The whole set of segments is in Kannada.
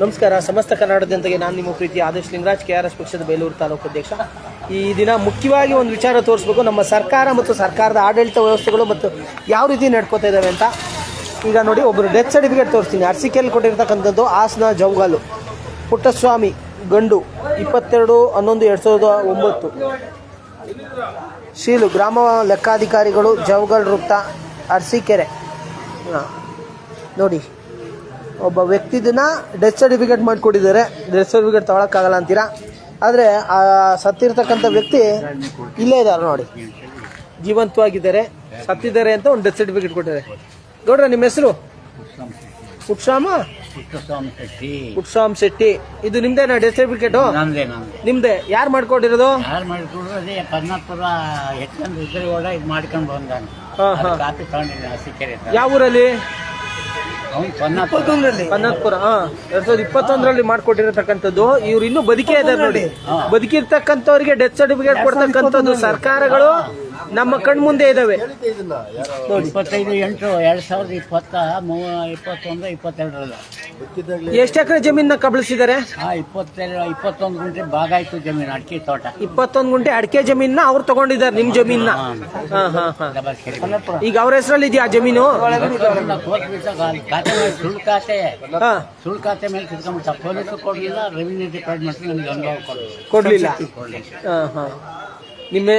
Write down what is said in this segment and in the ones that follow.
ನಮಸ್ಕಾರ. ಸಮಸ್ತ ಕನ್ನಡ ಜನತೆಗೆ ನಾನು ನಿಮ್ಮ ಪ್ರೀತಿ Adesh Lingaraj K R S ಪಕ್ಷದ ಬೇಲೂರು ತಾಲೂಕು ಅಧ್ಯಕ್ಷ. ಈ ದಿನ ಮುಖ್ಯವಾಗಿ ಒಂದು ವಿಚಾರ ತೋರಿಸ್ಬೇಕು. ನಮ್ಮ ಸರ್ಕಾರ ಮತ್ತು ಸರ್ಕಾರದ ಆಡಳಿತ ವ್ಯವಸ್ಥೆಗಳು ಮತ್ತು ಯಾವ ರೀತಿ ನಡ್ಕೋತಾ ಇದ್ದಾವೆ ಅಂತ ಈಗ ನೋಡಿ ಒಬ್ಬರು ಡೆತ್ ಸರ್ಟಿಫಿಕೇಟ್ ತೋರಿಸ್ತೀನಿ. ಅರ್ಸಿಕೆಯಲ್ಲಿ ಕೊಟ್ಟಿರ್ತಕ್ಕಂಥದ್ದು ಹಾಸನ ಜೌಗಾಲು. ಪುಟ್ಟಸ್ವಾಮಿ ಗಂಡು ಇಪ್ಪತ್ತೆರಡು ಹನ್ನೊಂದು ಎರಡು ಸಾವಿರದ ಒಂಬತ್ತು. ಶೀಲು ಗ್ರಾಮ ಲೆಕ್ಕಾಧಿಕಾರಿಗಳು ಜವಗಲ್ ವೃತ್ತ ಅರಸೀಕೆರೆ. ನೋಡಿ, ಒಬ್ಬ ವ್ಯಕ್ತಿದನ್ನ ಡೆತ್ ಸರ್ಟಿಫಿಕೇಟ್ ಮಾಡಿಕೊಟ್ಟಿದ್ದಾರೆ. ಡೆತ್ ಸರ್ಟಿಫಿಕೇಟ್ ತಗೊಳಕ್ಕಾಗಲ್ಲ ಅಂತೀರಾ? ಆದರೆ ಆ ಸತ್ತಿರ್ತಕ್ಕಂಥ ವ್ಯಕ್ತಿ ಇಲ್ಲೇ ಇದ್ದಾರೆ ನೋಡಿ. ಜೀವಂತವಾಗಿದ್ದಾರೆ, ಸತ್ತಿದ್ದಾರೆ ಅಂತ ಒಂದು ಡೆತ್ ಸರ್ಟಿಫಿಕೇಟ್ ಕೊಟ್ಟಿದ್ದಾರೆ. ಗೌಡ್ರ, ನಿಮ್ಮ ಹೆಸರು? ಪುಟ್ಸಾಮ ಪುಟ್ಟಸ್ವಾಮಿ ಶೆಟ್ಟಿ. ಪುಟ್ಸಾಮ್ ಶೆಟ್ಟಿ. ಇದು ನಿಮ್ದೇನಾ ಡೆತ್ ಸರ್ಟಿಫಿಕೇಟು ನಂದೇ ನಿಮ್ದೆ. ಯಾರು ಮಾಡ್ಕೊಂಡಿರೋದು? ಯಾರು ಮಾಡಿಕೊಡ್ರು ಅದೇ ಪದ್ಮಪುರ ಎತ್ಕೊಂಡು ಇದ್ರೆ ಓಡ ಇದು ಮಾಡ್ಕೊಂಡು ಬಂದಾನೆ. ಹಾಂ ಹಾಂ. ಕಾಪಿ ತಗೊಂಡಿದ್ದೆ ಹಸಿಕೆರೆ ಯಾವ ಊರಲ್ಲಿ? ಅವ್ನು ಪನ್ನಪುರ ಕನ್ನಡಪುರ ಹಾ. ಎರಡ್ ಸಾವಿರದ ಇಪ್ಪತ್ತೊಂದರಲ್ಲಿ ಮಾಡ್ಕೊಟ್ಟಿರತಕ್ಕಂಥದ್ದು. ಇವ್ರು ಇನ್ನೂ ಬದುಕೇ ಇದ್ದಾರೆ ನೋಡಿ. ಬದುಕಿರ್ತಕ್ಕಂಥವ್ರಿಗೆ ಡೆತ್ ಸರ್ಟಿಫಿಕೇಟ್ ಕೊಡ್ತಕ್ಕಂಥದ್ದು ಸರ್ಕಾರಗಳು. ನಮ್ಮ ಕಣ್ಮುಂದೆ ಇದಾವೆ ಇಪ್ಪತ್ತೈದು ಎಂಟು ಎರಡ್ ಸಾವಿರದ ಇಪ್ಪತ್ತ ಮೂವ ಇಪ್ಪತ್ತೊಂದು ಇಪ್ಪತ್ತೆರಡರಲ್ಲ. ಎಷ್ಟು ಎಕರೆ ಜಮೀನ ಕಬಳಿಸಿದ್ದಾರೆ? ಆ ಇಪ್ಪತ್ತೆರಡು ಇಪ್ಪತ್ತೊಂದು ಗುಂಟೆ ಭಾಗ ಆಯ್ತು ಜಮೀನು ಅಡಿಕೆ ತೋಟ. ಇಪ್ಪತ್ತೊಂದು ಗುಂಟೆ ಅಡಿಕೆ ಜಮೀನ ಅವ್ರು ತಗೊಂಡಿದ್ದಾರೆ ನಿಮ್ ಜಮೀನ ಹಾ ಹಾ ಹಾ ಈಗ ಅವ್ರ ಹೆಸರಲ್ಲಿ ಇದೆಯಾ ಜಮೀನು? ಸುಳ್ಳು ಖಾತೆ. ಸುಳ್ಳು ಖಾತೆ ಮೇಲೆ ತಿಳ್ಕೊಂಡ್ಬಿಟ್ಟ. ಕೊಡಲಿಲ್ಲ ರೆವಿನ್ಯೂ ಡಿಪಾರ್ಟ್ಮೆಂಟ್ ನನಗೆ ಅನುಭವ ಕೊಡಲಿಲ್ಲ. ಕೊಡ್ಲಿಲ್ಲ. ಹಾ ಹಾ. ನಿಮ್ಮ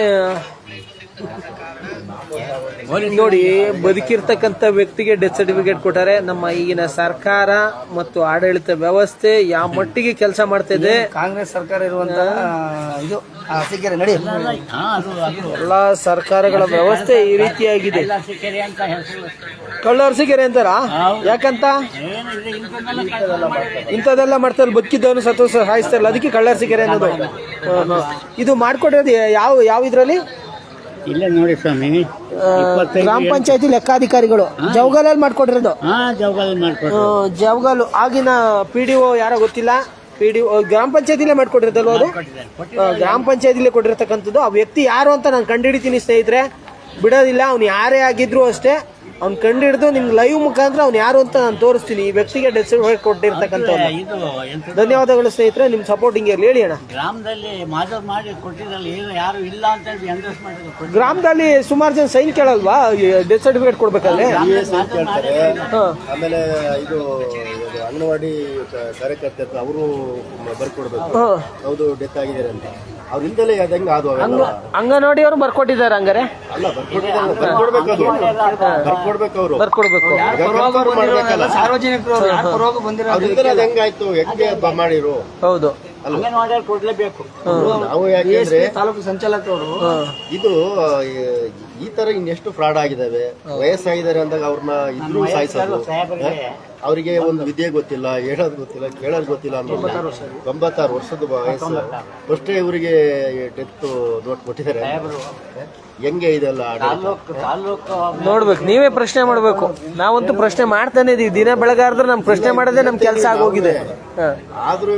ನೋಡಿ ಬದುಕಿರ್ತಕ್ಕಂಥ ವ್ಯಕ್ತಿಗೆ ಡೆತ್ ಸರ್ಟಿಫಿಕೇಟ್ ಕೊಟ್ಟಾರೆ ನಮ್ಮ ಈಗಿನ ಸರ್ಕಾರ ಮತ್ತು ಆಡಳಿತ ವ್ಯವಸ್ಥೆ ಯಾವ ಮಟ್ಟಿಗೆ ಕೆಲಸ ಮಾಡ್ತಾ ಇದೆ? ಕಾಂಗ್ರೆಸ್ ಸರ್ಕಾರ ಇರುವಂತಹ ಇದು ನಡಿ. ಹಾ ಅದು ಅದು. ಎಲ್ಲಾ ಸರ್ಕಾರಗಳ ವ್ಯವಸ್ಥೆ ಈ ರೀತಿಯಾಗಿದೆ. ಕೆರೆ ಅಂತ ಹೆಸರು ಕಳ್ಳರ್ಸಿಗೆರೆ ಅಂತಾರ? ಯಾಕಂತ? ಇಂಥದೆಲ್ಲ ಮಾಡ್ತಾರೆ. ಬದುಕಿದ್ದವನು ಸತ್ತು ಸಾಯಿಸ್ತಾರಲ್ಲ ಅದಕ್ಕೆ ಕಳ್ಳರ್ಸಿಗೆರೆ ಅನ್ನೋದು. ಹಾ, ಹಾ. ಇದು ಮಾಡ್ಕೊಟ್ಟಿರೋದು ಯಾವ ಯಾವ ಇದ್ರಲ್ಲಿ? ಇಲ್ಲೇ ನೋಡಿ ಸ್ವಾಮಿ ಗ್ರಾಮ ಪಂಚಾಯತಿ ಲೆಕ್ಕಾಧಿಕಾರಿಗಳು ಜವಗಲಲ್ಲಿ ಮಾಡ್ಕೊಟ್ಟಿರೋದು. ಹಾ ಆ, ಆಗಿನ ಪಿ ಡಿ ಒ ಯಾರೋ ಗೊತ್ತಿಲ್ಲ? ಪಿ ಡಿ ಒ ಗ್ರಾಮ ಪಂಚಾಯತಿಲೇ ಮಾಡ್ಕೊಟ್ಟಿರೋದಲ್ವ ಅದು? ಆ, ಗ್ರಾಮ ಪಂಚಾಯತಿಲೇ ಕೊಟ್ಟಿರ್ತಕ್ಕಂಥದ್ದು. ಆ ವ್ಯಕ್ತಿ ಯಾರು ಅಂತ ನಾನು ಕಂಡುಹಿಡಿತೀನಿ ಸ್ನೇಹಿತರೆ. ಬಿಡೋದಿಲ್ಲ ಅವ್ನು ಯಾರೇ ಆಗಿದ್ರು ಅಷ್ಟೇ. ಅವ್ನು ಕಂಡುಹಿಡಿದು ನಿಮ್ಗೆ ಲೈವ್ ಮುಖಾಂತರ ಅವ್ನು ಯಾರು ಅಂತ ನಾನು ತೋರಿಸ್ತೀನಿ. ಈ ವ್ಯಕ್ತಿಗೆ ಡೆತ್ ಕೊಟ್ಟಿರ್ತಕ್ಕಂಥ ಇದು ಎಂತ ಧನ್ಯವಾದಗಳು ಸ್ನೇಹಿತರೆ ನಿಮ್ಮ ಸಪೋರ್ಟ್ ಹಿಂಗೆ ಇರ್ಲಿ ಹೇಳಿ ಅಣ್ಣ. ಗ್ರಾಮದಲ್ಲಿ ಮಾಜರ್ ಮಾಡಿ ಕೊಟ್ಟಿದ್ರಲ್ಲ ಏನು ಯಾರು ಇಲ್ಲ ಅಂತ ಹೇಳಿ ಮಾಡಿದ್ರು. ಗ್ರಾಮದಲ್ಲಿ ಸುಮಾರು ಜನ ಸೈನ್ ಕೇಳಲ್ವಾ? ಡೆತ್ ಸರ್ಟಿಫಿಕೇಟ್ ಕೊಡ್ಬೇಕಲ್ಲಿ? ಆಮೇಲೆ ಇದು ಅಂಗನವಾಡಿ ಕಾರ್ಯಕರ್ತ ಹತ್ರ ಅವರು ಬರ್ಕೊಡ್ಬೇಕು. ಹೌದು ಡೆತ್ ಆಗಿದ್ದಾರೆ ಅಂತ. ಅವ್ರ ಹಿಂದೆಲೆ ಅದಂಗೆ ಆದ್ವು ಅವೆಲ್ಲ? ಅಂಗನವಾಡಿ ಅವರು ಬರ್ಕೊಟ್ಟಿದ್ದಾರೆ ಹಂಗಾರೆ? ಅಲ್ಲ ಬರ್ಕೊಟ್ಟಿದ್ದಾರೆ. ಬರ್ಕೊಡ್ಬೇಕು ಅದು. ಬರ್ಕೊಡ್ಬೇಕು. ಅವರು ಬರ್ಕೊಡ್ಬೇಕು ಮಾಡ್ಬೇಕಲ್ಲ? ಸಾರ್ವಜನಿಕರು ಅವ್ರ ಹಿಂದೆಲೆ ಅದು ಹೆಂಗಾಯ್ತು ಹೆಂಗೆ ಬ- ಮಾಡಿರು? ಹೌದು. ಅಂಗನವಾಡಿ ಕೊಡ್ಲೇಬೇಕು. ನಾವು ಯಾಕೆಂದ್ರೆ ತಾಲೂಕು ಸಂಚಾಲಕರು ಇದು ಈ- ತರ ಇನ್ನೆಷ್ಟು ಫ್ರಾಡ್ ಆಗಿದಾವೆ? ವಯಸ್ಸಾಗಿದ್ದಾರೆ ಅಂದಾಗ ಅವ್ರನ್ನ ಇದ್ರೂ ಸಾಯಿಸೋದು. ಅವರಿಗೆ ಒಂದು ವಿದ್ಯೆ ಗೊತ್ತಿಲ್ಲ ಹೇಳೋದು ಗೊತ್ತಿಲ್ಲ ಕೇಳೋದು ಗೊತ್ತಿಲ್ಲ ಅನ್ನೋ ತೊಂಬತ್ತಾರು ವರ್ಷದ ವಯಸ್ಸು. ಅಷ್ಟೇ ಇವರಿಗೆ ಡೆತ್ ನೋಟ್ ಕೊಟ್ಟಿದ್ದಾರೆ ಹೆಂಗೆ ಇದೆಲ್ಲ ಆಡಳಿತ? ತಾಲೂಕು ತಾಲೂಕು ನೋಡ್ಬೇಕು ನೀವೇ ಪ್ರಶ್ನೆ ಮಾಡ್ಬೇಕು. ನಾವಂತೂ ಪ್ರಶ್ನೆ ಮಾಡ್ತಾನೆ ಇದೀವಿ. ದಿನ ಬೆಳಗಾದ್ರೆ ನಮ್ ಪ್ರಶ್ನೆ ಮಾಡೋದೇ ನಮ್ ಕೆಲಸ ಆಗೋಗಿದೆ. ಆದ್ರೂ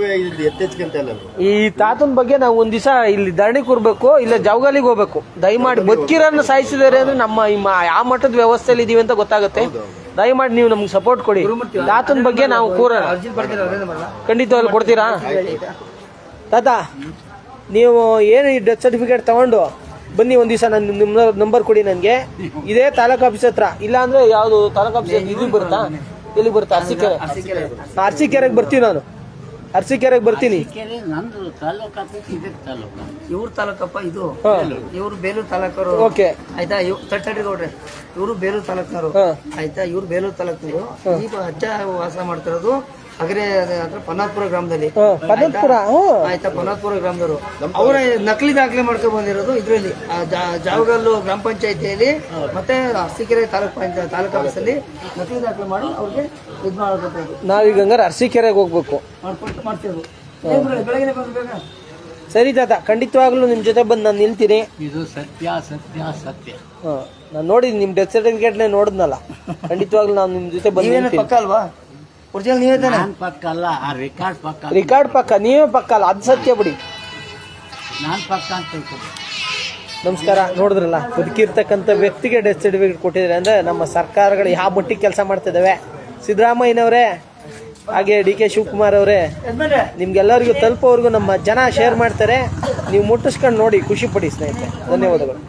ಈ ತಾತನ ಬಗ್ಗೆ ನಾವು ಒಂದ್ ದಿವಸ ಇಲ್ಲಿ ಧರಣಿ ಕೂರ್ಬೇಕು ಇಲ್ಲ ಜಾವಗಾಲಿಗೆ ಹೋಗ್ಬೇಕು. ದಯಮಾಡಿ ಬದುಕಿರನ್ನ ಸಾಯಿಸಿದ್ದಾರೆ ಅಂದ್ರೆ ನಮ್ಮ ಯಾವ ಮಟ್ಟದ ವ್ಯವಸ್ಥೆಯಲ್ಲಿ ಇದೀವಿ ಅಂತ ಗೊತ್ತಾಗುತ್ತೆ. ದಯಮಾಡಿ ನೀವು ನಮ್ಗೆ ಸಪೋರ್ಟ್ ಕೊಡಿ. ದಾತನ ಬಗ್ಗೆ ನಾವು ಕೂರೋಣ ಖಂಡಿತವಾಗಿ ಕೊಡ್ತೀರಾ? ತಾತ ನೀವು ಏನು ಈ ಡೆತ್ ಸರ್ಟಿಫಿಕೇಟ್ ತಗೊಂಡು ಬನ್ನಿ ಒಂದ್ ದಿವಸ ನನ್ನ ನಿಮ್ಮ ನಂಬರ್ ಕೊಡಿ ನನಗೆ. ಇದೇ ತಾಲೂಕು ಆಫೀಸ್ ಹತ್ರ. ಇಲ್ಲ ಅಂದ್ರೆ ಯಾವ್ದು ತಾಲೂಕ್ ಆಫೀಸ್ ಇದು ಬರುತ್ತಾ? ಎಲ್ಲಿ ಬರುತ್ತಾ? ಅರ್ಸಿಕೆರೆ. ಅರ್ಸಿಕೆರೆಗೆ ಬರ್ತೀವಿ ನಾನು. ಅರಸೀಕೆರೆಗೆ ಬರ್ತೀನಿ. ಕೆರೆ ನಂದು ತಾಲೂಕು ಇದೆ ತಾಲೂಕು. ಇವ್ರ ತಾಲೂಕಪ್ಪ ಇದು. ಹಾ. ಇವ್ರು ಬೇಲೂರು ತಾಲೂಕರು ಓಕೆ. ಆಯ್ತಾ? ಇವ್ ತಟ್ಟಡಿ ನೋಡ್ರಿ ಇವರು ಬೇಲೂರು ತಾಲೂಕ್ನವರು. ಹಾ. ಆಯ್ತಾ? ಇವ್ರು ಬೇಲೂರು ತಾಲೂಕ್ನವರು. ಈಗ ಅಜ್ಜ ವಾಸ ಮಾಡ್ತಿರೋದು ಅಗರೆ ಹತ್ರ ಪನ್ನಾತ್ಪುರ ಗ್ರಾಮದಲ್ಲಿ. ಆಯ್ತಾ ಪನ್ನಾತ್ಪುರ ಗ್ರಾಮದವರು. ಅವರ ನಕಲಿ ದಾಖಲೆ ಮಾಡ್ಕೊಂಡ್ ಬಂದಿರೋದು ಇದರಲ್ಲಿ ಜಾವಗಲ್ಲು ಗ್ರಾಮ ಪಂಚಾಯತಿಯಲ್ಲಿ ಮತ್ತೆ ಅರಸೀಕೆರೆ ತಾಲೂಕ್ ಪಂಚಾಯತ್ ತಾಲೂಕು ಆಫೀಸಲ್ಲಿ ನಕಲಿ ದಾಖಲೆ ಮಾಡಿ ಅವ್ರಿಗೆ ಇದು ಮಾಡ್ಬೇಕು ನಾವೀಗ ಹಂಗಾರೆ ಅರಸೀಕೆರೆಗೆ ಹೋಗ್ಬೇಕು. ಮಾಡ್ತಿರೋದು. ಬೆಳಗ್ಗೆ ಸರಿ ತಾತ ಖಂಡಿತವಾಗ್ಲೂ ನಿಮ್ಮ ಜೊತೆ ಬಂದು ನಾನು ನಿಲ್ತೀನಿ. ಇದು ಸತ್ಯ ಸತ್ಯ ಸತ್ಯ. ಹಾಂ ನಾನು ನೋಡಿದ್ದೀನಿ ನಿಮ್ಮ ಡೆತ್ ಸರ್ಟಿಫಿಕೇಟ್ನೇ ನೋಡಿದ್ನಲ್ಲ. ಖಂಡಿತವಾಗ್ಲೂ ನಾನು ನಿಮ್ಮ ಜೊತೆ ಬಂದು ಪಕ್ಕ ಅಲ್ವಾ? ಒರಿಜಿನಲ್ ನೀವೇ ತಾನೆ ನಾನ್ ಪಕ್ಕ ಅಲ್ಲ ಆ ರೆಕಾರ್ಡ್ ಪಕ್ಕ ರಿಕಾರ್ಡ್ ಪಕ್ಕ ನೀವೇ ಪಕ್ಕ ಅಲ್ಲ ಅದು ಸತ್ಯ ಬಿಡಿ. ನಾನು ಪಕ್ಕ ಅಂತ ತಿಳ್ಕೊಂಡು ನಮಸ್ಕಾರ ನೋಡಿದ್ರಲ್ಲ ಬದುಕಿರ್ತಕ್ಕಂಥ ವ್ಯಕ್ತಿಗೆ ಡೆತ್ ಸರ್ಟಿಫಿಕೇಟ್ ಕೊಟ್ಟಿದ್ದಾರೆ ಅಂದರೆ ನಮ್ಮ ಸರ್ಕಾರಗಳು ಯಾವ ಮಟ್ಟಿಗೆ ಕೆಲಸ ಮಾಡ್ತಿದ್ದಾವೆ? ಸಿದ್ದರಾಮಯ್ಯನವರೇ ಹಾಗೆ ಡಿ ಕೆ ಶಿವಕುಮಾರ್ ಅವರೇ ನಿಮ್ಗೆಲ್ಲರಿಗೂ ತಲುಪೋವರೆಗೂ ನಮ್ಮ ಜನ ಶೇರ್ ಮಾಡ್ತಾರೆ. ನೀವು ಮುಟ್ಟಿಸ್ಕೊಂಡು ನೋಡಿ ಖುಷಿ ಪಡಿ ಸ್ನೇಹಿತರೆ. ಧನ್ಯವಾದಗಳು.